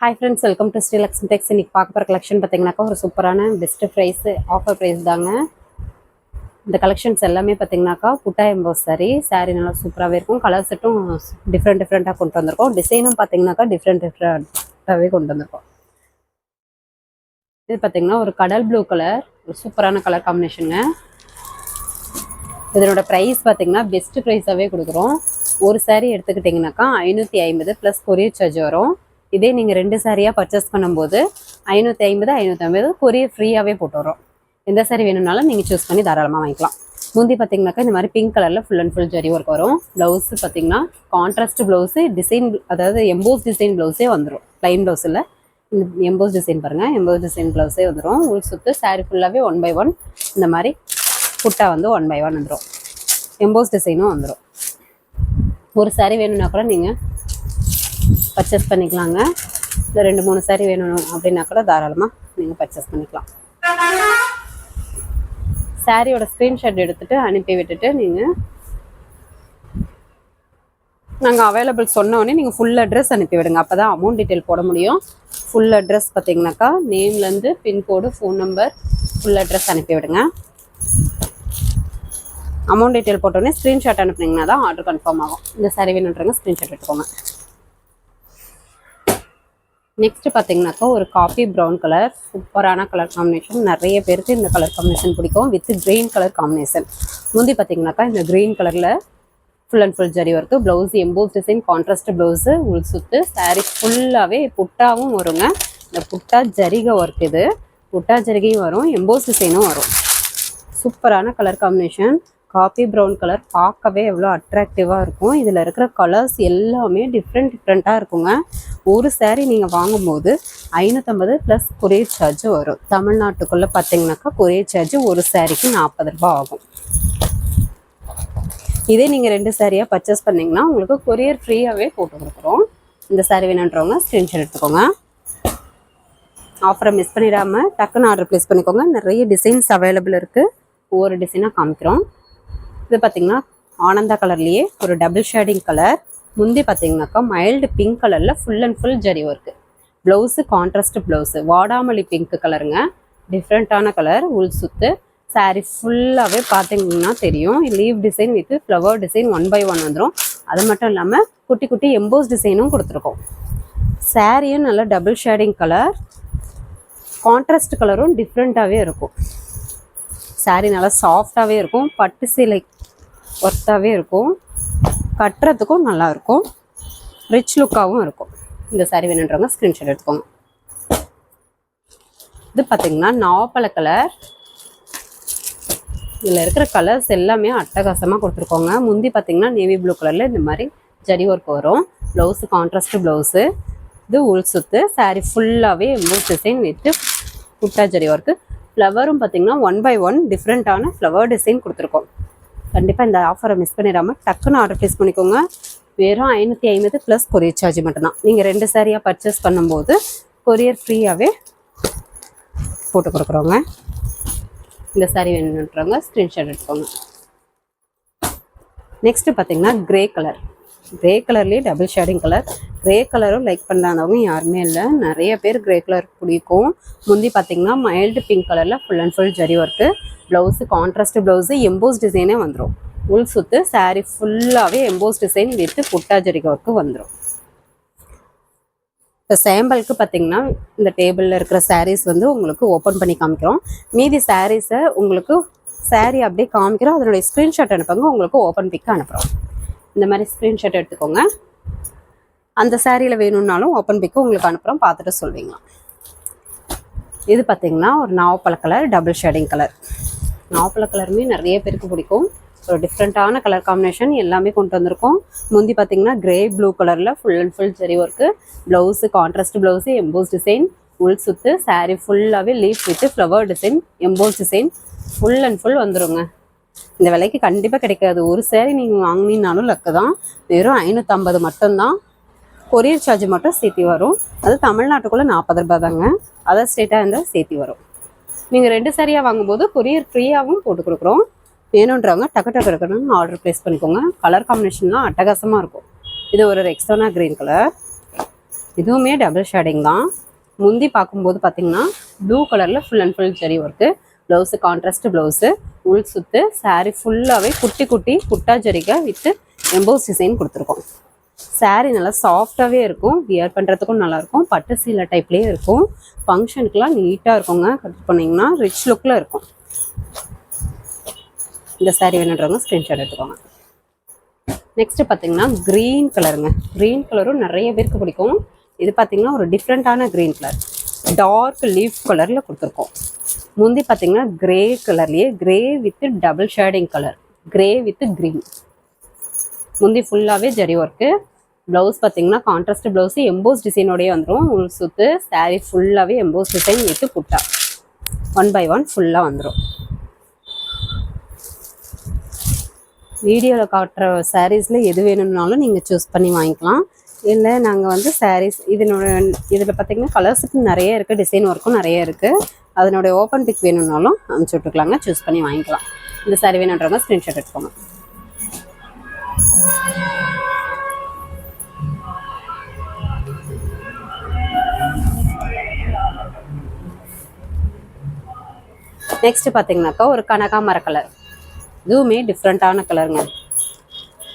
Hi friends welcome to Srilakshmi Tex இன்றைக்கி பார்க்க போகிற கலெக்ஷன் பார்த்தீங்கன்னாக்கா ஒரு சூப்பரான பெஸ்ட் ப்ரைஸ் ஆஃபர் ப்ரைஸ் தாங்க. இந்த கலெக்ஷன்ஸ் எல்லாமே பார்த்தீங்கன்னாக்கா புட்டா எம்போஸ் சாரி சாரீ நல்லா சூப்பராகவே இருக்கும். கலர் செட்டும் டிஃப்ரெண்ட் டிஃப்ரெண்ட்டாக கொண்டு வந்திருக்கோம். டிசைனும் பார்த்தீங்கன்னாக்கா டிஃப்ரெண்ட் டிஃப்ரெண்ட்டாகவே கொண்டு வந்திருக்கோம். இது பார்த்தீங்கன்னா ஒரு கடல் ப்ளூ கலர் ஒரு சூப்பரான கலர் காம்பினேஷனுங்க இதனோட ப்ரைஸ் பார்த்தீங்கன்னா பெஸ்ட் ப்ரைஸாகவே கொடுக்குறோம். ஒரு சாரீ எடுத்துக்கிட்டிங்கனாக்கா ஐநூற்றி ஐம்பது ப்ளஸ் கொரியர் சார்ஜ் வரும். இதே நீங்கள் ரெண்டு சாரியாக பர்ச்சேஸ் பண்ணும்போது ஐநூற்றி ஐம்பது ஐநூற்றி ஐம்பது கொரியர் ஃப்ரீயாகவே போட்டு வரும் எந்த சாரி வேணும்னாலும் நீங்கள் சூஸ் பண்ணி தாராளமாக வாங்கிக்கலாம். முந்தி பார்த்தீங்கன்னாக்கா இந்த மாதிரி பிங்க் கலரில் full and full zari work வரும். ப்ளவுஸ் பார்த்தீங்கன்னா கான்ட்ராஸ்ட் ப்ளவுஸு டிசைன் அதாவது எம்போஸ் டிசைன் ப்ளவுஸே வந்துடும் ப்ளைன் ப்ளவுஸ் இல்லை இந்த எம்போஸ் டிசைன் பாருங்கள் எம்போஸ் டிசைன் ப்ளவுஸே வந்துடும் உள் சுற்று சாரி ஃபுல்லாகவே ஒன் பை ஒன் இந்த மாதிரி புட்டா வந்து ஒன் பை ஒன் வந்துடும் எம்போஸ் டிசைனும் வந்துடும் ஒரு சாரி வேணும்னா கூட நீங்கள் பர்ச்சேஸ் பண்ணிக்கலாங்க. இல்லை ரெண்டு மூணு சாரி வேணும் அப்படின்னா கூட தாராளமாக நீங்கள் பர்ச்சேஸ் பண்ணிக்கலாம். சாரியோட ஸ்க்ரீன்ஷாட் எடுத்துகிட்டு அனுப்பி விட்டுட்டு நீங்கள் நாங்கள் அவைலபிள் சொன்னோடனே நீங்கள் ஃபுல் அட்ரஸ் அனுப்பி விடுங்க. அப்போ தான் அமௌண்ட் டீட்டெயில் போட முடியும். ஃபுல் அட்ரஸ் பார்த்தீங்கன்னாக்கா நேம்லேருந்து pincode phone number full address அனுப்பி விடுங்க. அமௌண்ட் டீட்டெயில் போட்டோடனே ஸ்க்ரீன்ஷாட் அனுப்புனீங்கன்னா தான் ஆர்டர் கன்ஃபார்ம் ஆகும். இந்த சாரி வேணுன்றவங்க ஸ்க்ரீன்ஷாட் எடுத்துக்கோங்க. நெக்ஸ்ட் பார்த்தீங்கன்னாக்கா ஒரு காஃபி ப்ரௌன் கலர் சூப்பரான கலர் காம்பினேஷன் நிறைய பேருக்கு இந்த கலர் காம்பினேஷன் பிடிக்கும். வித் க்ரீன் கலர் காம்பினேஷன் முந்தி பார்த்தீங்கன்னாக்கா இந்த க்ரீன் கலரில் full and full zari work blouse emboss design contrast blouse உள் சுத்து சாரீ ஃபுல்லாகவே புட்டாவும் வருங்க. இந்த புட்டா ஜரிகை ஒர்க் இது. புட்டா ஜரிகையும் வரும் எம்போஸ் டிசைனும் வரும். சூப்பரான colour combination coffee brown colour பார்க்கவே எவ்வளோ அட்ராக்டிவாக இருக்கும். இதில் இருக்கிற கலர்ஸ் எல்லாமே டிஃப்ரெண்ட் டிஃப்ரெண்ட்டாக இருக்குங்க. ஒரு saree நீங்கள் வாங்கும்போது ஐநூற்றம்பது ப்ளஸ் கொரியர் சார்ஜ் வரும். தமிழ்நாட்டுக்குள்ளே பார்த்தீங்கன்னாக்கா கொரியர் சார்ஜ் ஒரு சேரீக்கு நாற்பது ரூபாய் ஆகும். இதே நீங்கள் ரெண்டு சாரியாக பர்ச்சேஸ் பண்ணிங்கன்னா உங்களுக்கு கொரியர் ஃப்ரீயாகவே போட்டு கொடுக்குறோம். இந்த சாரி வேணுன்றவங்க ஸ்க்ரீன்ஷாட் எடுத்துக்கோங்க. ஆஃபரை மிஸ் பண்ணிடாமல் டக்குன்னு ஆர்டர் ப்ளேஸ் பண்ணிக்கோங்க. நிறைய டிசைன்ஸ் அவைலபிள் இருக்குது ஒவ்வொரு டிசைனாக காமிக்கிறோம். இது பார்த்தீங்கன்னா ஆனந்தா கலர்லேயே ஒரு டபுள் ஷேடிங் கலர் முந்தி பார்த்தீங்கன்னாக்கா மைல்டு பிங்க் கலரில் full and full zari work blouse contrast blouse வாடாமல்லி பிங்க் கலருங்க டிஃப்ரெண்ட்டான கலர் உள் சுத்து saree ஃபுல்லாகவே பார்த்தீங்கன்னா தெரியும். Leaf design with flower design one by one வந்துடும் அது மட்டும் இல்லாமல் குட்டி குட்டி எம்போஸ் டிசைனும் கொடுத்துருக்கோம். சாரியும் நல்லா டபுள் ஷேடிங் கலர் கான்ட்ராஸ்ட் கலரும் டிஃப்ரெண்ட்டாகவே இருக்கும். Saree நல்லா சாஃப்டாகவே இருக்கும். பட்டு சீலை ஒர்த்தாகவே இருக்கும். கட்டுறதுக்கும் நல்லா இருக்கும் ரிச் லுக்காகவும் இருக்கும். இந்த saree வேணுன்றவங்க ஸ்க்ரீன்ஷாட் எடுத்துக்கோங்க. இது பார்த்தீங்கன்னா நாவப்பழ கலர் இதில் இருக்கிற கலர்ஸ் எல்லாமே அட்டகாசமாக கொடுத்துருக்கோங்க. முந்தி பார்த்தீங்கன்னா நேவி ப்ளூ கலரில் இந்த மாதிரி ஜரி ஒர்க் வரும். ப்ளவுஸு கான்ட்ராஸ்ட் ப்ளவுஸு இது உள் சுத்து saree ஃபுல்லாகவே எம்போஸ் டிசைன் வித்து குட்டா ஜரி ஒர்க்கு ஃப்ளவரும் பார்த்தீங்கன்னா ஒன் பை ஒன் டிஃப்ரெண்ட்டான ஃப்ளவர் டிசைன் கொடுத்துருக்கோம். கண்டிப்பாக இந்த ஆஃபரை மிஸ் பண்ணிடாமல் டக்குன்னு ஆர்டர் ப்ளேஸ் பண்ணிக்கோங்க. வெறும் ஐநூற்றி ஐம்பது ப்ளஸ் கொரியர் சார்ஜ் மட்டும்தான். நீங்கள் ரெண்டு சாரியாக பர்ச்சேஸ் பண்ணும்போது கொரியர் ஃப்ரீயாகவே போட்டு கொடுக்குறோங்க. இந்த சாரி வேணுன்றவங்க ஸ்க்ரீன்ஷாட் எடுத்துக்கோங்க. நெக்ஸ்ட்டு பார்த்தீங்கன்னா கிரே கலர் கிரே கலர்லேயே டபுள் ஷேடிங் கலர் கிரே கலரும் லைக் பண்ணாதவங்க யாருமே இல்லை. நிறைய பேர் கிரே கலர் பிடிக்கும். முந்தி பார்த்தீங்கன்னா மைல்டு பிங்க் கலரில் full and full zari work blouse contrast blouse emboss டிசைனே வந்துடும் உள் சுத்து saree ஃபுல்லாகவே எம்போஸ் டிசைன் வித்து புட்டா ஜரிக ஒர்க்கு வந்துடும் இப்போ சாம்பிளுக்கு பார்த்தீங்கன்னா இந்த டேபிளில் இருக்கிற சாரீஸ் வந்து உங்களுக்கு ஓப்பன் பண்ணி காமிக்கிறோம். மீதி சாரீஸை உங்களுக்கு சாரீ அப்படியே காமிக்கிறோம். அதனுடைய ஸ்க்ரீன்ஷாட் அனுப்புங்க. உங்களுக்கு ஓப்பன் பிக் அனுப்புகிறோம் இந்த மாதிரி ஸ்க்ரீன்ஷாட் எடுத்துக்கோங்க. அந்த சாரியில் வேணும்னாலும் ஓப்பன் பிக்கு உங்களுக்கு அனுப்புகிறோம் பார்த்துட்டு சொல்வீங்களா இது பார்த்தீங்கன்னா ஒரு நாவப்பழ கலர் டபுள் ஷேடிங் கலர் நாவப்பழ கலருமே நிறைய பேருக்கு பிடிக்கும். ஒரு டிஃப்ரெண்ட்டான கலர் காம்பினேஷன் எல்லாமே கொண்டு வந்திருக்கோம். முந்தி பார்த்தீங்கன்னா கிரே ப்ளூ கலரில் full and full zari work blouse contrast blouse emboss design உள் சுத்து சாரீ ஃபுல்லாகவே leaf with flower design emboss design full and full வந்துருங்க. இந்த விலைக்கு கண்டிப்பாக கிடைக்காது. ஒரு சேரீ நீங்கள் வாங்கினீங்கனாலும் லக்கு தான். வெறும் ஐநூற்றம்பது மட்டும்தான். கொரியர் சார்ஜ் மட்டும் சேர்த்தி வரும். அது தமிழ்நாட்டுக்குள்ளே நாற்பது ரூபாய் தாங்க. அதர் ஸ்டேட்டாக இருந்தால் சேர்த்தி வரும். நீங்கள் ரெண்டு சேரீயாக வாங்கும்போது கொரியர் ஃப்ரீயாகவும் போட்டு கொடுக்குறோம். வேணுன்றவங்க டக்கு டக்கு டக்குன்னு ஆர்டர் ப்ளேஸ் பண்ணிக்கோங்க. கலர் காம்பினேஷன்லாம் அட்டகாசமாக இருக்கும். இது ஒரு ரெக்ஸோனா கிரீன் கலர் இதுவுமே டபுள் ஷேடிங் தான். முந்தி பார்க்கும்போது பார்த்தீங்கன்னா ப்ளூ கலரில் full and full zari work blouse contrast blouse உள் சுத்து சாரீ ஃபுல்லாகவே குட்டி குட்டி குட்டா ஜரிகை வித்து எம்போஸ் டிசைன் கொடுத்துருக்கோம். சாரீ நல்லா சாஃப்டாகவே இருக்கும். வியர் பண்ணுறதுக்கும் நல்லாயிருக்கும். பட்டு சீலை டைப்லேயே இருக்கும். ஃபங்க்ஷனுக்குலாம் நீட்டாக இருக்குங்க. கட் பண்ணிங்கன்னா ரிச் லுக்கில் இருக்கும். இந்த சாரீ வேணுன்றவங்க ஸ்க்ரீன்ஷாட் எடுத்துக்கோங்க. நெக்ஸ்ட் பார்த்தீங்கன்னா க்ரீன் கலருங்க க்ரீன் கலரும் நிறைய பேருக்கு பிடிக்கும். இது பார்த்தீங்கன்னா ஒரு டிஃப்ரெண்ட்டான க்ரீன் கலர் டார்க் லீஃப் கலரில் கொடுத்துருக்கோம். முந்தி பார்த்தீங்கன்னா கிரே கலர்லேயே grey with double shading colour grey with green முந்தி ஃபுல்லாகவே ஜரி ஒர்க்கு ப்ளவுஸ் பார்த்தீங்கன்னா கான்ட்ராஸ்ட் ப்ளவுஸு எம்போஸ் டிசைனோடய வந்துடும் உள் சுற்று சாரீ ஃபுல்லாகவே emboss design with butta. One by one ஃபுல்லாக வந்துடும் வீடியோவில் காட்டுற சாரீஸில் எது வேணும்னாலும் நீங்கள் சூஸ் பண்ணி வாங்கிக்கலாம். இல்லை நாங்கள் வந்து சாரீஸ் இதனோட இதில் பார்த்திங்கன்னா கலர்ஸுக்கு நிறைய இருக்குது டிசைன் ஒர்க்கும் நிறைய இருக்குது அதனுடைய ஓப்பன் பிக் வேணும்னாலும் அனுப்பிச்சி விட்டுக்கலாங்க சூஸ் பண்ணி வாங்கிக்கலாம். இந்த சாரீ வேணுன்றவங்க ஸ்க்ரீன்ஷாட் எடுத்துக்கோங்க. நெக்ஸ்ட் பார்த்தீங்கன்னாக்கா ஒரு கனகாமர கலர் இதுவுமே டிஃப்ரெண்ட்டான கலருங்க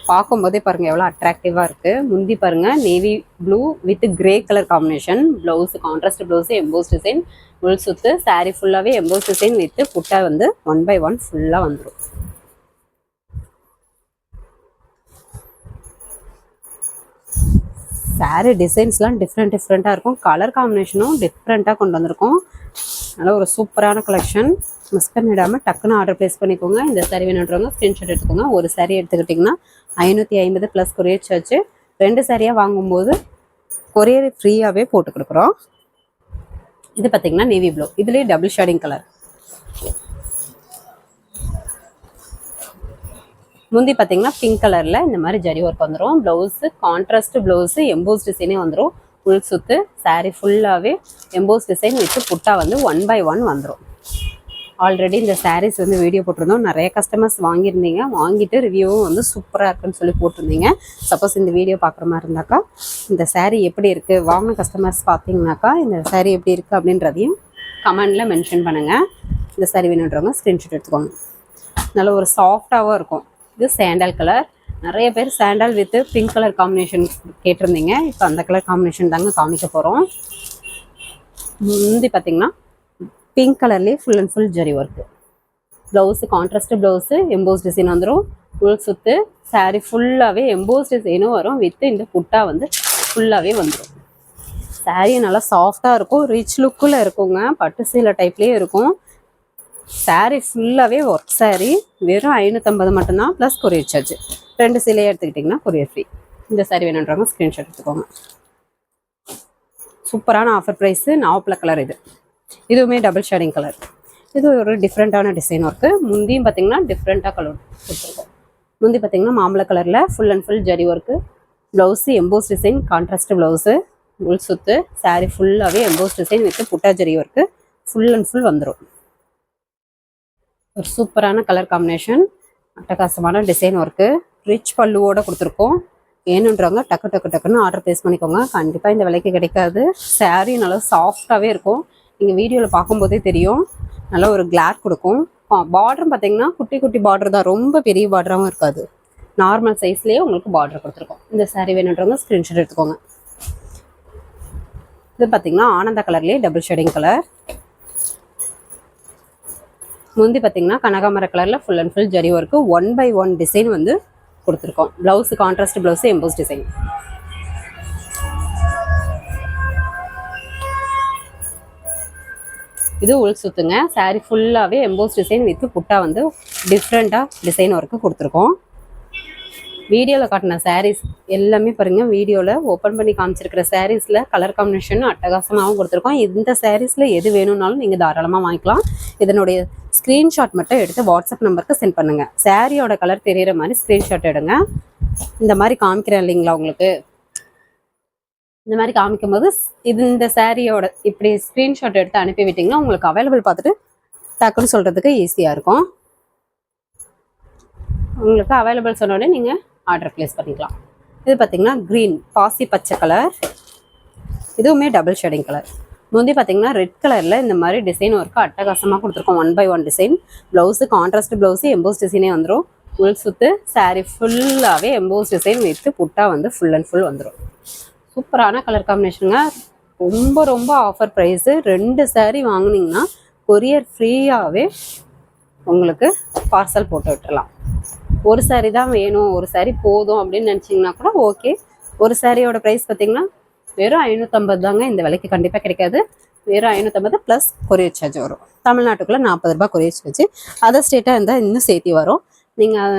பார்க்கும்போதே பாருங்க எவ்வளோ அட்ராக்டிவாக இருக்குது முந்தி பாருங்க navy blue with grey colour combination blouse contrast blouse emboss design உள் சுத்து சாரீ ஃபுல்லாகவே எம்போஸ் டிசைன் வித்து புட்டா வந்து ஒன் பை ஒன் ஃபுல்லாக வந்துடும் சாரீ டிசைன்ஸ்லாம் டிஃப்ரெண்ட் டிஃப்ரெண்ட்டாக இருக்கும். கலர் காம்பினேஷனும் டிஃப்ரெண்ட்டாக கொண்டு வந்திருக்கோம். நல்ல ஒரு சூப்பரான கலெக்ஷன் மிஸ் பண்ணிடாமல் டக்குன்னு ஆர்டர் ப்ளேஸ் பண்ணிக்கோங்க. இந்த சரி வேணுன்றவங்க ஸ்க்ரீன்ஷாட் எடுத்துக்கோங்க. ஒரு சரி எடுத்துக்கிட்டிங்கன்னா ஐநூற்றி ஐம்பது ப்ளஸ் கொரியர் சார்ஜ் ரெண்டு சரியாக வாங்கும்போது கொரியர் ஃப்ரீயாகவே போட்டு கொடுக்குறோம். இது பார்த்தீங்கன்னா நேவி ப்ளூ இதுலேயே டபுள் ஷேடிங் கலர் முந்தி பார்த்தீங்கன்னா பிங்க் கலரில் இந்த மாதிரி ஜரி ஒர்க் வந்துடும் ப்ளவுஸு கான்ட்ராஸ்ட் ப்ளவுஸு எம்போஸ் டிசைனே வந்துடும் உள் சுத்து saree ஃபுல்லாகவே எம்போஸ் டிசைன் வச்சு புட்டா வந்து ஒன் பை ஒன் வந்துடும் ஆல்ரெடி இந்த சாரீஸ் வந்து வீடியோ போட்டிருந்தோம். நிறைய கஸ்டமர்ஸ் வாங்கியிருந்தீங்க. வாங்கிட்டு ரிவ்யூவும் வந்து சூப்பராக இருக்குன்னு சொல்லி போட்டிருந்தீங்க. சப்போஸ் இந்த வீடியோ பார்க்குற மாதிரி இருந்தாக்கா இந்த சாரீ எப்படி இருக்குது வாங்கின கஸ்டமர்ஸ் பார்த்தீங்கன்னாக்கா இந்த சாரீ எப்படி இருக்குது அப்படின்றதையும் கமெண்டில் மென்ஷன் பண்ணுங்கள் இந்த சாரீ வேணுன்றவங்க ஸ்க்ரீன்ஷாட் எடுத்துக்கோங்க. நல்ல ஒரு சாஃப்டாகவும் இருக்கும். இது சேண்டல் கலர் நிறைய பேர் sandal with pink colour combination கேட்டிருந்தீங்க. இப்போ அந்த கலர் காம்பினேஷன் தாங்க காமிக்க போகிறோம் முந்தி பார்த்தீங்கன்னா பிங்க் கலர்லேயே full and full zari work blouse contrast blouse emboss design வந்துடும் ஃபுல் சுத்து saree ஃபுல்லாகவே எம்போஸ் டிசைனும் வரும். வித்து இந்த புட்டா வந்து ஃபுல்லாகவே வந்துடும் சாரீ நல்லா சாஃப்டாக இருக்கும். ரிச் லுக்கில் இருக்குங்க. பட்டு சீலை டைப்லேயே இருக்கும். சாரீ ஃபுல்லாகவே ஒர்க் சாரீ வெறும் ஐநூற்றம்பது மட்டும்தான். ப்ளஸ் கொரியர் சார்ஜ் ரெண்டு சிலையை எடுத்துக்கிட்டிங்கன்னா கொரியர் ஃப்ரீ இந்த சாரி வேணுன்றவங்க ஸ்க்ரீன்ஷாட் எடுத்துக்கோங்க. சூப்பரான ஆஃபர் ப்ரைஸு நாவப்பில் கலர் இது. இதுவுமே டபுள் ஷேடிங் கலர் இது ஒரு டிஃப்ரெண்ட்டான டிசைன் ஒர்க்கு முந்தியும் பார்த்தீங்கன்னா டிஃப்ரெண்ட்டாக கலர் கொடுத்துருக்கோம். முந்தி பார்த்தீங்கன்னா மாம்பழ கலரில் full and full zari work blouse emboss design contrast blouse உள் சுத்து சாரீ ஃபுல்லாகவே emboss design with butta zari work full and full வந்துடும் ஒரு சூப்பரான கலர் காம்பினேஷன் அட்டகாசமான டிசைன் ஒர்க்கு ரிச் பல்லுவோட கொடுத்துருக்கோம். வேணுன்றவங்க டக்கு டக்கு டக்குன்னு ஆர்டர் ப்ளேஸ் பண்ணிக்கோங்க. கண்டிப்பாக இந்த விலைக்கு கிடைக்காது. சாரீ நல்லா சாஃப்டாகவே இருக்கும். நீங்கள் வீடியோவில் பார்க்கும்போதே தெரியும். நல்லா ஒரு கிளாட் கொடுக்கும். பார்டரும் பார்த்தீங்கன்னா குட்டி குட்டி பார்டர் தான். ரொம்ப பெரிய பார்டராகவும் இருக்காது. நார்மல் சைஸ்லேயே உங்களுக்கு பார்டர் கொடுத்துருக்கோம். இந்த சாரீ வேணுன்றவங்க ஸ்க்ரீன்ஷாட் எடுத்துக்கோங்க. இது பார்த்தீங்கன்னா ஆனந்த கலர்லேயே டபுள் ஷேடிங் கலர் முந்தி பார்த்தீங்கன்னா கனகாமர கலரில் full and full zari work one by one design வந்து கொடுத்துருக்கோம். Blouse contrast blouse emboss design இது உள் சுத்துங்க saree ஃபுல்லாகவே எம்போஸ் டிசைன் வித்து புட்டா வந்து டிஃப்ரெண்ட்டாக டிசைன் ஒர்க்கு கொடுத்துருக்கோம். வீடியோவில் காட்டின சாரீஸ் எல்லாமே பாருங்கள் வீடியோவில் ஓப்பன் பண்ணி காமிச்சிருக்கிற சாரீஸில் கலர் காம்பினேஷன் அட்டகாசமாகவும் கொடுத்துருக்கோம். இந்த சாரீஸில் எது வேணும்னாலும் நீங்கள் தாராளமாக வாங்கிக்கலாம். இதனுடைய ஸ்க்ரீன்ஷாட் மட்டும் எடுத்து வாட்ஸ்அப் நம்பருக்கு சென்ட் பண்ணுங்கள் சாரியோட கலர் தெரிகிற மாதிரி ஸ்க்ரீன்ஷாட் எடுங்க. இந்த மாதிரி காமிக்கிறேன் இல்லைங்களா உங்களுக்கு? இந்த மாதிரி காமிக்கும் போது இது இந்த சாரியோட இப்படி ஸ்க்ரீன்ஷாட் எடுத்து அனுப்பி விட்டிங்கன்னா உங்களுக்கு அவைலபிள் பார்த்துட்டு டக்குன்னு சொல்கிறதுக்கு ஈஸியாக இருக்கும். உங்களுக்கு அவைலபிள் சொன்னோடனே நீங்கள் ஆர்டர் ப்ளேஸ் பண்ணிக்கலாம். இது பார்த்தீங்கன்னா க்ரீன் பாசி பச்சை கலர் இதுவுமே டபுள் ஷேடிங் கலர் முந்தி பார்த்தீங்கன்னா ரெட் கலரில் இந்த மாதிரி டிசைன் ஒர்க்கு அட்டகாசமாக கொடுத்துருக்கோம். One by one design blouse contrast blouse emboss டிசைனே வந்துடும் உள் சுற்று சாரீ ஃபுல்லாகவே எம்போஸ் டிசைன் வித்து புட்டா வந்து ஃபுல் அண்ட் ஃபுல் வந்துடும் சூப்பரான கலர் காம்பினேஷனுங்க ரொம்ப ரொம்ப ஆஃபர் ப்ரைஸு ரெண்டு சாரீ வாங்குனீங்கன்னா கொரியர் ஃப்ரீயாகவே உங்களுக்கு பார்சல் போட்டு விட்டுறலாம். ஒரு saree தான் வேணும் ஒரு saree போதும் அப்படின்னு நினச்சிங்கன்னா கூட ஓகே ஒரு சாரியோட ப்ரைஸ் பார்த்தீங்கன்னா வெறும் ஐநூற்றம்பது தாங்க இந்த விலைக்கு கண்டிப்பாக கிடைக்காது. வெறும் ஐநூற்றம்பது ப்ளஸ் கொரியர் சார்ஜ் வரும். தமிழ்நாட்டுக்குள்ளே நாற்பது ரூபாய் கொரியர் சார்ஜ் அதர் ஸ்டேட்டாக இருந்தால் இன்னும் சேர்த்தி வரும். நீங்கள்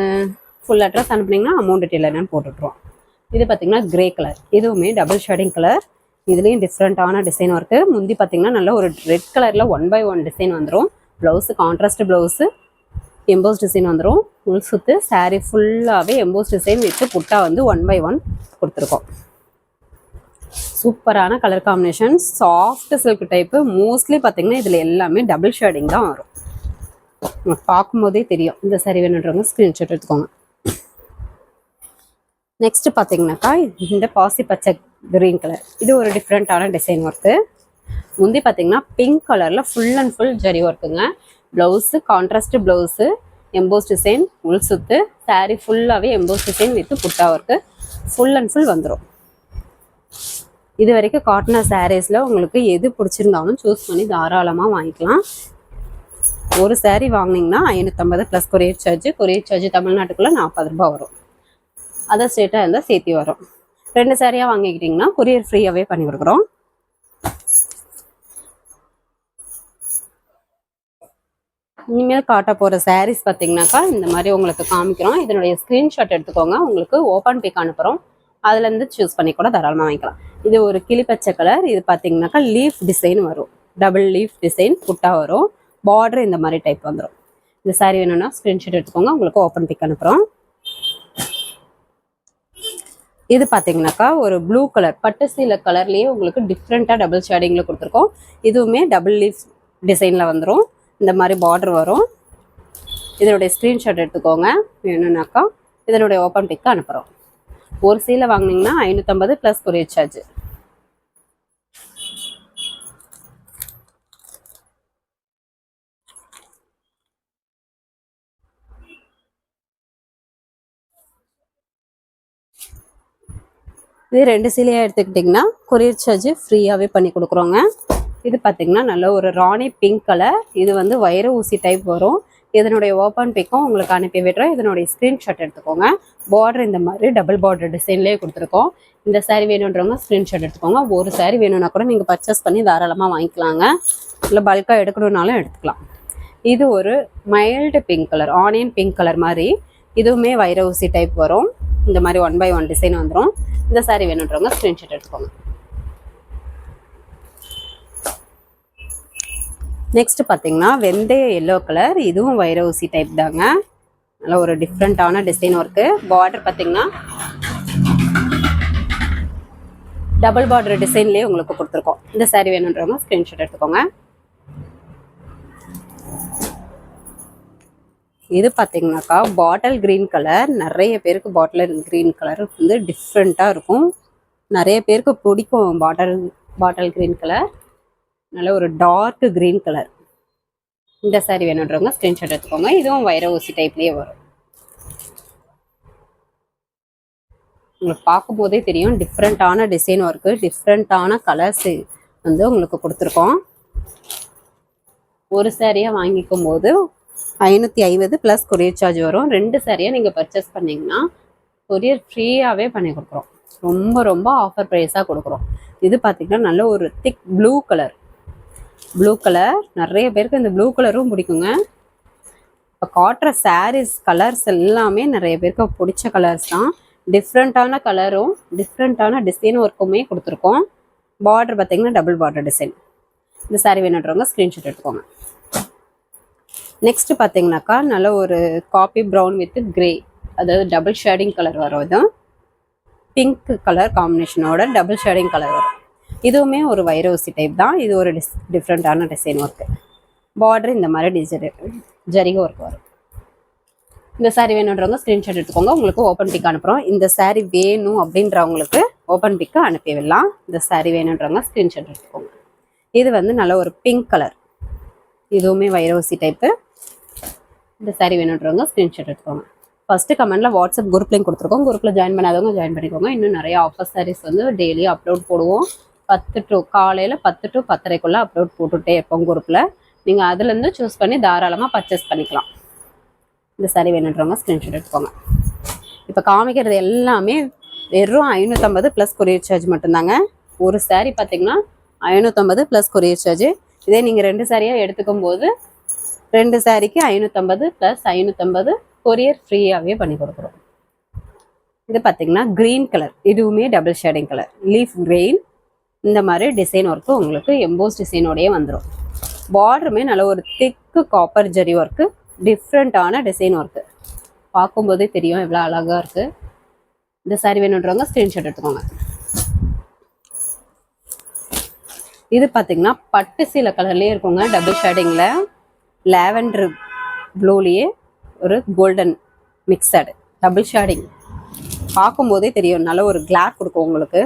ஃபுல் அட்ரஸ் அனுப்புனீங்கன்னா அமௌண்ட் டீட்டெயில் என்னன்னு போட்டுட்ருவோம் இது பார்த்தீங்கன்னா கிரே கலர் இதுவுமே டபுள் ஷேடிங் கலர் இதுலேயும் டிஃப்ரெண்ட்டான டிசைன் ஒர்க்கு முந்தி பார்த்தீங்கன்னா நல்ல ஒரு ரெட் கலரில் ஒன் பை ஒன் டிசைன் வந்துடும் blouse contrast blouse emboss design வந்துடும் உள் சுத்து saree ஃபுல்லாகவே எம்போஸ் டிசைன் வித்து புட்டா வந்து ஒன் பை ஒன் கொடுத்துருக்கோம். சூப்பரான colour combination soft silk type mostly பார்த்தீங்கன்னா இதில் எல்லாமே டபுள் ஷேடிங் தான் வரும். பார்க்கும்போதே தெரியும். இந்த சரி வேணுன்றவங்க ஸ்க்ரீன்ஷாட் எடுத்துக்கோங்க. நெக்ஸ்ட் பார்த்தீங்கன்னாக்கா இந்த பாசி பச்சை கிரீன் கலர் இது ஒரு டிஃப்ரெண்ட்டான டிசைன் ஒர்க்கு முந்தி பார்த்தீங்கன்னா பிங்க் கலரில் full and full zari ஒர்க்குங்க blouse contrast blouse emboss design உள் சுத்து saree ஃபுல்லாகவே emboss design with butta work full and full வந்துடும் இது வரைக்கும் காட்டன சாரீஸில் உங்களுக்கு எது பிடிச்சிருந்தாலும் சூஸ் பண்ணி தாராளமாக வாங்கிக்கலாம். ஒரு சாரீ வாங்கினீங்கன்னா ஐநூற்றம்பது plus courier charge courier charge தமிழ்நாட்டுக்குள்ளே நாற்பது ரூபாய் வரும். அதர் ஸ்டேட்டாக இருந்தால் சேர்த்தி வரும். ரெண்டு சாரியாக வாங்கிக்கிட்டிங்கன்னா கொரியர் ஃப்ரீயாகவே பண்ணி கொடுக்குறோம். இனிமேல் காட்ட போகிற சாரீஸ் பார்த்தீங்கன்னாக்கா இந்த மாதிரி உங்களுக்கு காமிக்கிறோம். இதனுடைய ஸ்க்ரீன்ஷாட் எடுத்துக்கோங்க. உங்களுக்கு ஓப்பன் பிக் அனுப்புகிறோம் அதுலேருந்து சூஸ் பண்ணி கூட தாராளமாக வாங்கிக்கலாம். இது ஒரு கிளிப்பச்சை கலர் இது பார்த்தீங்கன்னாக்கா லீஃப் டிசைன் வரும். டபுள் லீஃப் டிசைன் புட்டா வரும். பார்டர் இந்த மாதிரி டைப் வந்துடும் இந்த சாரீ வேணும்னா ஸ்க்ரீன்ஷாட் எடுத்துக்கோங்க. உங்களுக்கு ஓப்பன் பிக் அனுப்புகிறோம் இது பார்த்தீங்கன்னாக்கா ஒரு ப்ளூ கலர் பட்டு சீல கலர்லேயே உங்களுக்கு டிஃப்ரெண்ட்டாக டபுள் ஷேடிங்கில் கொடுத்துருக்கோம். இதுவுமே டபுள் லீஃப் டிசைனில் வந்துடும் இந்த மாதிரி பார்டர் வரும். இதனுடைய ஸ்க்ரீன்ஷாட் எடுத்துக்கோங்க வேணும்னாக்கா. இதனுடைய ஓப்பன் பிக்கு அனுப்புகிறோம் ஒரு சீலை வாங்குனீங்கன்னா ஐநூற்றம்பது ப்ளஸ் கொரியர் சார்ஜ் இது ரெண்டு சீலையாக எடுத்துக்கிட்டிங்கன்னா கொரியர் சார்ஜ் ஃப்ரீயாகவே பண்ணி கொடுக்குறோங்க. இது பார்த்தீங்கன்னா நல்ல ஒரு ராணி பிங்க் கலர் இது வந்து வைர ஊசி டைப் வரும். இதனுடைய ஓப்பன் பிக்கும் உங்களுக்கு அனுப்பி விடுறோம் இதனுடைய ஸ்க்ரீன்ஷாட் எடுத்துக்கோங்க. பார்டர் இந்த மாதிரி டபுள் பார்டர் டிசைன்லேயே கொடுத்துருக்கோம். இந்த சாரீ வேணுன்றவங்க ஸ்க்ரீன்ஷாட் எடுத்துக்கோங்க. ஒரு சாரீ வேணும்னா கூட நீங்கள் பர்ச்சேஸ் பண்ணி தாராளமாக வாங்கிக்கலாங்க. இல்லை பல்காக எடுக்கணுன்னாலும் எடுத்துக்கலாம். இது ஒரு mild pink colour onion pink colour மாதிரி. இதுவுமே வைர ஊசி டைப் வரும். இந்த மாதிரி ஒன் பை ஒன் டிசைன் வந்துடும் இந்த சாரீ வேணுன்றவங்க ஸ்க்ரீன்ஷாட் எடுத்துக்கோங்க. நெக்ஸ்ட் பார்த்தீங்கன்னா வெந்தய எல்லோ கலர் இதுவும் வைர ஊசி டைப் தாங்க. நல்லா ஒரு டிஃப்ரெண்ட்டான டிசைன் ஒர்க்கு பார்டர் பார்த்தீங்கன்னா டபுள் பார்டர் டிசைன்லேயே உங்களுக்கு கொடுத்துருக்கோம். இந்த சாரீ வேணுன்றவங்க ஸ்க்ரீன்ஷாட் எடுத்துக்கோங்க. இது பார்த்தீங்கன்னாக்கா பாட்டில் கிரீன் கலர் நிறைய பேருக்கு பாட்டில் க்ரீன் கலர் வந்து டிஃப்ரெண்ட்டாக இருக்கும். நிறைய பேருக்கு பிடிக்கும் பாட்டில் பாட்டில் கிரீன் கலர் நல்ல ஒரு டார்க் கிரீன் கலர் இந்த saree வேணுன்றவங்க ஸ்க்ரீன்ஷாட் எடுத்துக்கோங்க. இதுவும் வைர ஊசி டைப்லேயே வரும். உங்களுக்கு பார்க்கும்போதே தெரியும். டிஃப்ரெண்ட்டான டிசைன் ஒர்க்கு டிஃப்ரெண்ட்டான கலர்ஸ் வந்து உங்களுக்கு கொடுத்துருக்கோம். ஒரு சாரியாக வாங்கிக்கும் போது ஐநூற்றி ஐம்பது ப்ளஸ் கொரியர் சார்ஜ் வரும். ரெண்டு சாரியாக நீங்கள் பர்ச்சேஸ் பண்ணிங்கன்னா கொரியர் ஃப்ரீயாகவே பண்ணி கொடுக்குறோம். ரொம்ப ரொம்ப ஆஃபர் ப்ரைஸாக கொடுக்குறோம். இது பார்த்திங்கன்னா நல்ல ஒரு thick blue colour blue colour நிறைய பேருக்கு இந்த ப்ளூ கலரும் பிடிக்குங்க. இப்போ காட்டுற சாரீஸ் கலர்ஸ் எல்லாமே நிறைய பேருக்கு பிடிச்ச கலர்ஸ் தான். டிஃப்ரெண்ட்டான கலரும் டிஃப்ரெண்ட்டான டிசைன் ஒர்க்குமே கொடுத்துருக்கோம். பார்டர் பார்த்தீங்கன்னா டபுள் பார்டர் டிசைன் இந்த சாரீ வேணுன்றவங்க ஸ்க்ரீன்ஷாட் எடுத்துக்கோங்க. நெக்ஸ்ட் பார்த்தீங்கன்னாக்கா நல்ல ஒரு காபி ப்ரௌன் வித் கிரே அதாவது டபுள் ஷேடிங் கலர் வரும் பிங்க் கலர் காம்பினேஷனோட டபுள் ஷேடிங் கலர் வரும். இதுவுமே ஒரு வைரோசி டைப் தான். இது ஒரு டிஸ் டிஃப்ரெண்ட்டான டிசைன் ஒர்க்கு பார்டர் இந்த மாதிரி டிசைன் ஜரிக ஒர்க் வரும். இந்த சாரீ வேணுன்றவங்க ஸ்க்ரீன்ஷாட் எடுத்துக்கோங்க. உங்களுக்கு ஓப்பன் பிக் அனுப்புகிறோம் இந்த சாரீ வேணும் அப்படின்றவங்களுக்கு ஓப்பன் பிக்கு அனுப்பிவிடலாம். இந்த சாரீ வேணுன்றவங்க ஸ்க்ரீன்ஷாட் எடுத்துக்கோங்க. இது வந்து நல்ல ஒரு பிங்க் கலர் இதுவுமே வைரோசி டைப்பு இந்த சாரீ வேணுன்றவங்க ஸ்க்ரீன்ஷாட் எடுத்துக்கோங்க. ஃபஸ்ட்டு கமெண்ட்ல வாட்ஸ்அப் குரூப் லிங்க் கொடுத்துருக்கோம். குரூப்பில் ஜாயின் பண்ணாதவங்க ஜாயின் பண்ணிக்கோங்க. இன்னும் நிறைய ஆஃபர் சாரீஸ் வந்து டெய்லி அப்லோட் போடுவோம். பத்து டு காலையில் பத்து டு பத்தரைக்குள்ளே அப்லோட் போட்டுகிட்டே இருப்போம் குரூப்பில் நீங்கள் அதுலேருந்து சூஸ் பண்ணி தாராளமாக பர்ச்சேஸ் பண்ணிக்கலாம். இந்த சரி வேணுன்றவங்க ஸ்க்ரீன்ஷாட் எடுத்துக்கோங்க. இப்போ காமிக்கிறது எல்லாமே வெறும் ஐநூற்றம்பது ப்ளஸ் கொரியர் சார்ஜ் மட்டும்தாங்க. ஒரு சாரீ பார்த்தீங்கன்னா ஐநூற்றம்பது ப்ளஸ் கொரியர் சார்ஜ் இதே நீங்கள் ரெண்டு சாரியாக எடுத்துக்கும் போது ரெண்டு சாரிக்கு ஐநூற்றம்பது ப்ளஸ் ஐநூற்றம்பது கொரியர் ஃப்ரீயாகவே பண்ணி கொடுக்குறோம். இது பார்த்தீங்கன்னா க்ரீன் கலர் இதுவுமே double shading colour leaf green இந்த மாதிரி டிசைன் ஒர்க்கு உங்களுக்கு எம்போஸ் டிசைனோடயே வந்துடும் பார்டருமே நல்ல ஒரு திக்கு காப்பர் ஜரி ஒர்க்கு டிஃப்ரெண்ட்டான டிசைன் ஒர்க்கு பார்க்கும்போதே தெரியும் எவ்வளோ அழகாக இருக்குது இந்த சாரி வேணுன்றவங்க ஸ்க்ரீன்ஷாட் எடுத்துக்கோங்க. இது பார்த்தீங்கன்னா பட்டு சீலை கலர்லேயே இருக்குங்க. டபுள் ஷேடிங்கில் லேவண்டர் ப்ளூலேயே ஒரு கோல்டன் மிக்சடு டபுள் ஷேடிங் பார்க்கும்போதே தெரியும். நல்ல ஒரு கிளாக் கொடுக்கும் உங்களுக்கு.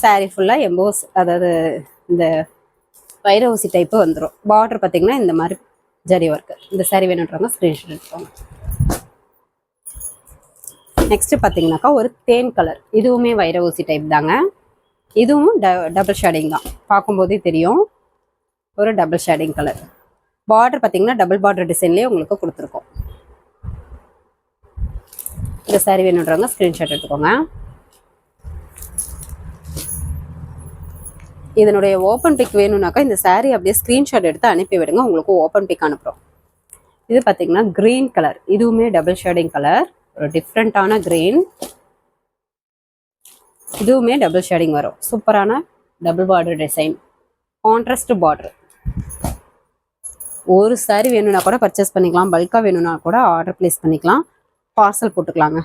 Saree ஃபுல்லாக எம்போஸ் அதாவது இந்த வைரவசி டைப்பு வந்துடும் பார்டர் பார்த்தீங்கன்னா இந்த மாதிரி ஜரி ஒர்க்கு இந்த saree வேணுன்றவங்க ஸ்க்ரீன்ஷாட் எடுத்துக்கோங்க. நெக்ஸ்ட் பார்த்தீங்கன்னாக்கா ஒரு தேன் கலர் இதுவுமே வைரவூசி டைப் தாங்க. இதுவும் ட டபுள் ஷேடிங் தான். பார்க்கும்போதே தெரியும். ஒரு டபுள் ஷேடிங் கலர் பார்டர் பார்த்தீங்கன்னா டபுள் பார்டர் டிசைன்லேயே உங்களுக்கு கொடுத்துருக்கோம். இந்த saree வேணுன்றவங்க ஸ்க்ரீன்ஷாட் எடுத்துக்கோங்க. இதனுடைய ஓப்பன் பிக் வேணும்னாக்கா இந்த சாரீ அப்படியே ஸ்க்ரீன்ஷாட் எடுத்து அனுப்பி விடுங்க. உங்களுக்கு ஓப்பன் பிக் அனுப்புகிறோம் இது பார்த்தீங்கன்னா க்ரீன் கலர் இதுவுமே டபுள் ஷேடிங் கலர் ஒரு டிஃப்ரெண்ட்டான க்ரீன் இதுவுமே டபுள் ஷேடிங் வரும். சூப்பரான double border design contrast border ஒரு saree வேணும்னா கூட பர்ச்சேஸ் பண்ணிக்கலாம். பல்காக வேணும்னா கூட ஆர்டர் ப்ளேஸ் பண்ணிக்கலாம். பார்சல் போட்டுக்கலாங்க.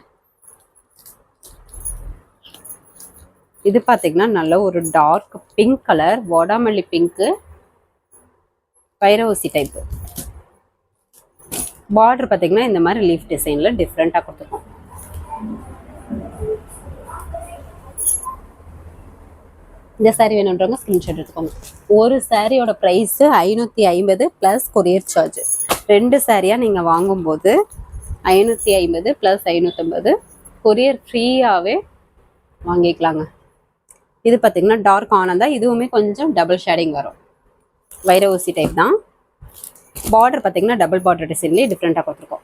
இது பார்த்தீங்கன்னா நல்ல ஒரு டார்க் பிங்க் கலர் வாடாமல்லி பிங்க்கு பைரவசி டைப்பு பார்டர் பார்த்தீங்கன்னா இந்த மாதிரி லீஃப் டிசைனில் டிஃப்ரெண்ட்டாக கொடுத்துருக்கோம். இந்த சாரீ வேணுன்றவங்க ஸ்க்ரீன்ஷாட் எடுத்துக்கோங்க. ஒரு சாரியோட ப்ரைஸு ஐநூற்றி ஐம்பது ப்ளஸ் கொரியர் சார்ஜ் ரெண்டு சாரியாக நீங்கள் வாங்கும்போது ஐநூற்றி ஐம்பது ப்ளஸ் ஐநூற்றம்பது கொரியர் ஃப்ரீயாகவே வாங்கிக்கலாங்க. இது பார்த்தீங்கன்னா டார்க் ஆனந்தா இதுவுமே கொஞ்சம் டபுள் ஷேடிங் வரும். வைர ஊசி டைப் தான். பார்டர் பார்த்தீங்கன்னா டபுள் பார்டர் டிசைன்லேயே டிஃப்ரெண்ட்டாக கொடுத்துருக்கோம்.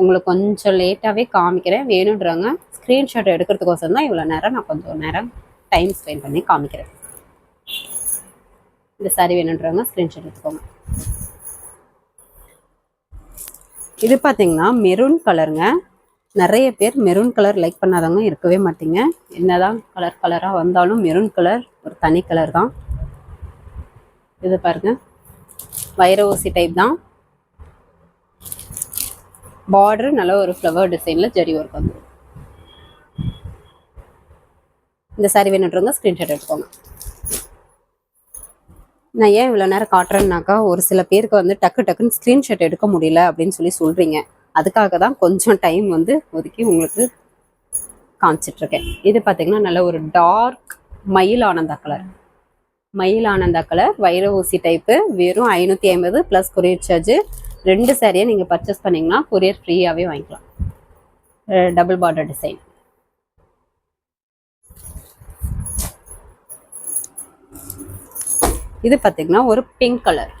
உங்களுக்கு கொஞ்சம் லேட்டாகவே காமிக்கிறேன். வேணுன்றவங்க ஸ்க்ரீன்ஷாட் எடுக்கிறதுக்கோசரம் தான் இவ்வளோ நேரம் நான் கொஞ்சம் நேரம் டைம் ஸ்பெண்ட் பண்ணி காமிக்கிறேன். இந்த சாரி வேணுன்றவங்க ஸ்க்ரீன்ஷாட் எடுத்துக்கோங்க. இது பார்த்தீங்கன்னா மெரூன் கலருங்க நிறைய பேர் மெரூன் கலர் லைக் பண்ணாதவங்க இருக்கவே மாட்டீங்க. என்னதான் கலர் கலராக வந்தாலும் மெரூன் கலர் ஒரு தனி கலர் தான். இது பாருங்க. வைர ஊசி டைப் தான். பார்டர் நல்ல ஒரு ஃப்ளவர் டிசைனில் ஜரி ஒர்க் வந்துடும் இந்த சாரி வேணுன்றவங்க ஸ்க்ரீன்ஷாட் எடுத்துக்கோங்க. நான் ஏன் இவ்வளோ நேரம் காட்டுறேன்னாக்கா ஒரு சில பேருக்கு வந்து டக்கு டக்குன்னு ஸ்க்ரீன்ஷாட் எடுக்க முடியல அப்படின்னு சொல்லி சொல்கிறீங்க அதுக்காக தான் கொஞ்சம் டைம் வந்து ஒதுக்கி உங்களுக்கு காமிச்சிட்ருக்கேன் இது பார்த்தீங்கன்னா நல்ல ஒரு டார்க் மயில் ஆனந்தா கலர் மயில் ஆனந்தா கலர் வைர ஊசி டைப்பு வெறும் ஐநூற்றி ஐம்பது ப்ளஸ் கொரியர் சார்ஜ் ரெண்டு சேரீயை நீங்கள் பர்ச்சேஸ் பண்ணிங்கன்னா கொரியர் ஃப்ரீயாகவே வாங்கிக்கலாம். டபுள் பார்டர் டிசைன் இது பார்த்தீங்கன்னா ஒரு பிங்க் கலர்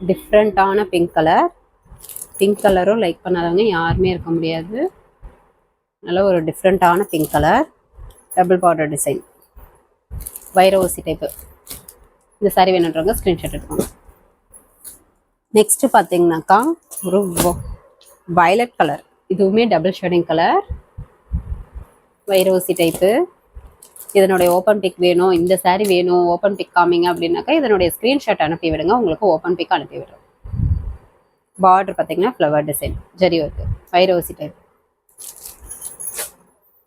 டிஃப்ரெண்ட்டான பிங்க் கலர் பிங்க் கலரும் லைக் பண்ணாதவங்க யாருமே இருக்க முடியாது. நல்ல ஒரு டிஃப்ரெண்ட்டான pink colour double border design வைரஊசி type இந்த சாரி வேணுன்றவங்க ஸ்க்ரீன்ஷாட் எடுத்துக்கோங்க. நெக்ஸ்ட் பார்த்தீங்கன்னாக்கா ஒரு வயலட் கலர் இதுவுமே டபுள் ஷேடிங் கலர் வைரஊசி டைப்பு இதனுடைய ஓப்பன் பிக் வேணும் இந்த சாரீ வேணும் ஓப்பன் பிக் காமிங்க அப்படின்னாக்கா இதனுடைய ஸ்க்ரீன்ஷாட் அனுப்பி விடுங்க உங்களுக்கு ஓப்பன் பிக் அனுப்பி விடுறோம் பார்டர் பார்த்தீங்கன்னா ஃப்ளவர் டிசைன் ஜரி ஒர்க்கு வைரோசி டைப்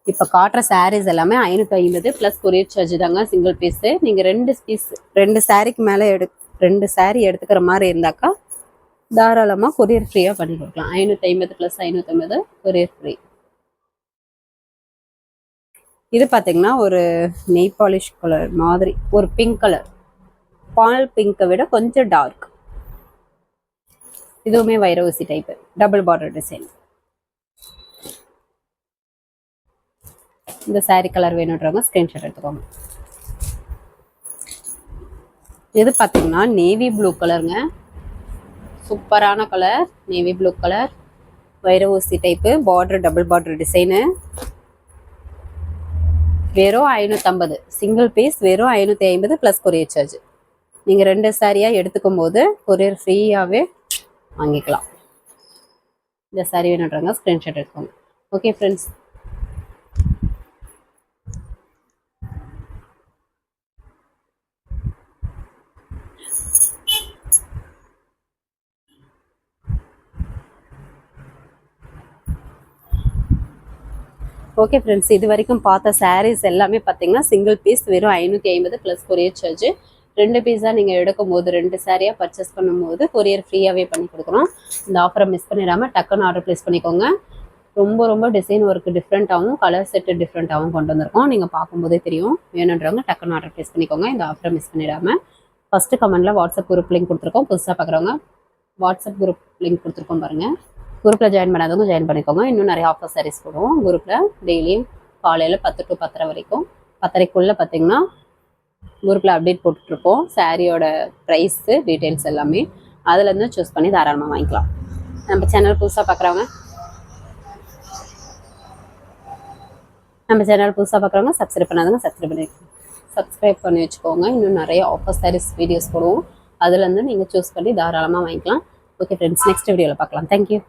இப்போ காட்டுற சாரீஸ் எல்லாமே ஐநூற்றி ஐம்பது ப்ளஸ் கொரியர் சார்ஜ் தாங்க சிங்கிள் பீஸு நீங்கள் ரெண்டு பீஸ் ரெண்டு சாரீக்கு மேலே எடு ரெண்டு சாரீ எடுத்துக்கிற மாதிரி இருந்தாக்கா தாராளமாக கொரியர் ஃப்ரீயாக பண்ணி கொடுக்கலாம். ஐநூற்றி ஐம்பது ப்ளஸ் ஐநூற்றம்பது கொரியர் ஃப்ரீ இது பார்த்தீங்கன்னா ஒரு நெய் பாலிஷ் கலர் மாதிரி ஒரு பிங்க் கலர் பால் பிங்கை விட கொஞ்சம் டார்க் இதுவுமே வைரவசி டைப்பு டபுள் பார்டர் டிசைன் இந்த saree கலர் வேணுன்றவங்க ஸ்க்ரீன்ஷாட் எடுத்துக்கோங்க. இது பார்த்தீங்கன்னா நேவி ப்ளூ கலருங்க சூப்பரான colour navy blue colour வைரவூசி type border double border design வெறும் ஐநூற்றம்பது சிங்கிள் பீஸ் வெறும் ஐநூற்றி ஐம்பது ப்ளஸ் கொரியர் சார்ஜ் நீங்கள் ரெண்டு சாரியாக எடுத்துக்கும் போது கொரியர் ஃப்ரீயாகவே வாங்கிக்கலாம். இந்த சாரி வேணுன்றவங்க ஸ்க்ரீன்ஷாட் எடுத்துக்கோங்க. ஓகே ஃப்ரெண்ட்ஸ் ஓகே ஃப்ரெண்ட்ஸ் இது வரைக்கும் பார்த்த சாரீஸ் எல்லாமே பார்த்தீங்கன்னா சிங்கிள் பீஸ் வெறும் ஐநூற்றி ஐம்பது ப்ளஸ் கொரியர் சார்ஜ் ரெண்டு பீஸாக நீங்கள் எடுக்கும் போது ரெண்டு சாரியாக பர்ச்சேஸ் பண்ணும்போது கொரியர் ஃப்ரீயாகவே பண்ணி கொடுக்குறோம் இந்த ஆஃபரை மிஸ் பண்ணிடாமல் டக்குன்னு ஆர்டர் ப்ளேஸ் பண்ணிக்கோங்க. ரொம்ப ரொம்ப டிசைன் ஒர்க்கு டிஃப்ரெண்ட்டாகவும் கலர் செட்டு டிஃப்ரெண்ட்டாகவும் கொண்டு வந்திருக்கோம். நீங்கள் பார்க்கும்போதே தெரியும். வேணுன்றவங்க டக்குன்னு ஆர்டர் ப்ளேஸ் பண்ணிக்கோங்க. இந்த ஆஃபரை மிஸ் பண்ணிடாமல் ஃபஸ்ட்டு கமெண்ட்டில் வாட்ஸ்அப் குரூப் லிங்க் கொடுத்துருக்கோம். புதுசாக பார்க்குறவங்க வாட்ஸ்அப் குரூப் லிங்க் கொடுத்துருக்கோம் பாருங்கள் குரூப்பில் ஜாயின் பண்ணாதவங்க ஜாயின் பண்ணிக்கோங்க. இன்னும் நிறைய ஆஃபர் சாரீஸ் போடுவோம். குரூப்பில் டெய்லியும் காலையில் பத்து டு பத்தரை வரைக்கும். பத்தரைக்குள்ளே பார்த்தீங்கன்னா குரூப்பில் அப்டேட் போட்டுட்ருப்போம் சாரியோட ப்ரைஸு டீட்டெயில்ஸ் எல்லாமே அதுலேருந்து சூஸ் பண்ணி தாராளமாக வாங்கிக்கலாம். நம்ம சேனல் புதுசாக பார்க்குறவங்க நம்ம சேனல் புதுசாக பார்க்குறவங்க சப்ஸ்கிரைப் பண்ணாதவங்க சப்ஸ்கிரைப் பண்ணி சப்ஸ்கிரைப் பண்ணி வச்சுக்கோங்க. இன்னும் நிறைய ஆஃபர் சாரீஸ் வீடியோஸ் போடுவோம். அதுலேருந்து நீங்கள் சூஸ் பண்ணி தாராளமாக வாங்கிக்கலாம். ஓகே ஃப்ரெண்ட்ஸ் நெக்ஸ்ட் வீடியோவில் பார்க்கலாம் தேங்க்யூ